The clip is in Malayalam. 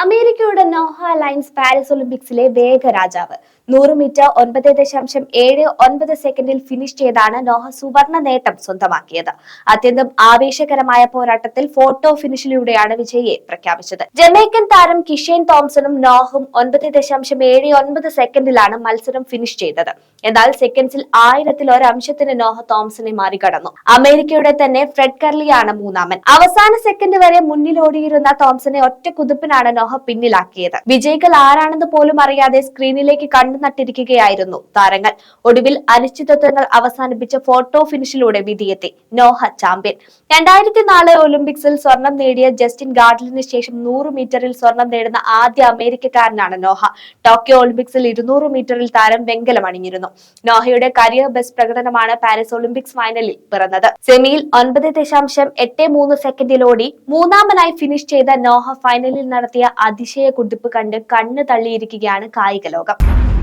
അമേരിക്കയുടെ നോഹ ലൈൻസ് പാരീസ് ഒളിമ്പിക്സിലെ വേഗരാജാവ് നൂറ് മീറ്റർ ഒൻപത് ദശാംശം ഏഴ് ഒൻപത് സെക്കൻഡിൽ ഫിനിഷ് ചെയ്താണ് നോഹ സുവർണ നേട്ടം സ്വന്തമാക്കിയത്. അത്യന്തം ആവേശകരമായ പോരാട്ടത്തിൽ ഫോട്ടോ ഫിനിഷിലൂടെയാണ് വിജയിയെ പ്രഖ്യാപിച്ചത്. ജമൈക്കൻ താരം കിഷേൻ തോംസണും നോഹും ഒൻപത് ദശാംശം ഏഴ് ഒൻപത് സെക്കൻഡിലാണ് മത്സരം ഫിനിഷ് ചെയ്തത്. എന്നാൽ സെക്കൻഡ്സിൽ ആയിരത്തിൽ ഒരംശത്തിന് നോഹ തോംസണെ മറികടന്നു. അമേരിക്കയുടെ തന്നെ ഫ്രെഡ് കർലിയാണ് മൂന്നാമൻ. അവസാന സെക്കൻഡ് വരെ മുന്നിലോടിയിരുന്ന തോംസനെ ഒറ്റ കുതിപ്പിനാണ് നോഹ പിന്നിലാക്കിയത്. വിജയികൾ ആരാണെന്ന് പോലും അറിയാതെ സ്ക്രീനിലേക്ക് കണ്ണു നട്ടിരിക്കുകയായിരുന്നു താരങ്ങൾ. ഒടുവിൽ അനിശ്ചിതത്വങ്ങൾ അവസാനിപ്പിച്ച ഫോട്ടോ ഫിനിഷിലൂടെ വിധിയെത്തി നോഹ ചാമ്പ്യൻ. രണ്ടായിരത്തി നാല് ഒളിമ്പിക്സിൽ സ്വർണം നേടിയ ജസ്റ്റിൻ ഗാർഡലിന് ശേഷം നൂറ് മീറ്ററിൽ സ്വർണം നേടുന്ന ആദ്യ അമേരിക്കക്കാരനാണ് നോഹ. ടോക്കിയോ ഒളിമ്പിക്സിൽ ഇരുന്നൂറ് മീറ്ററിൽ താരം വെങ്കലം അണിഞ്ഞിരുന്നു. നോഹയുടെ കരിയർ ബെസ്റ്റ് പ്രകടനമാണ് പാരീസ് ഒളിമ്പിക്സ് ഫൈനലിൽ പിറന്നത്. സെമിയിൽ ഒൻപത് ദശാംശം എട്ട് മൂന്ന് സെക്കൻഡിലോടി മൂന്നാമനായി ഫിനിഷ് ചെയ്ത നോഹ ഫൈനലിൽ നടത്തിയ അതിശയ കുതിപ്പ് കണ്ട് കണ്ണ് തള്ളിയിരിക്കുകയാണ് കായിക ലോകം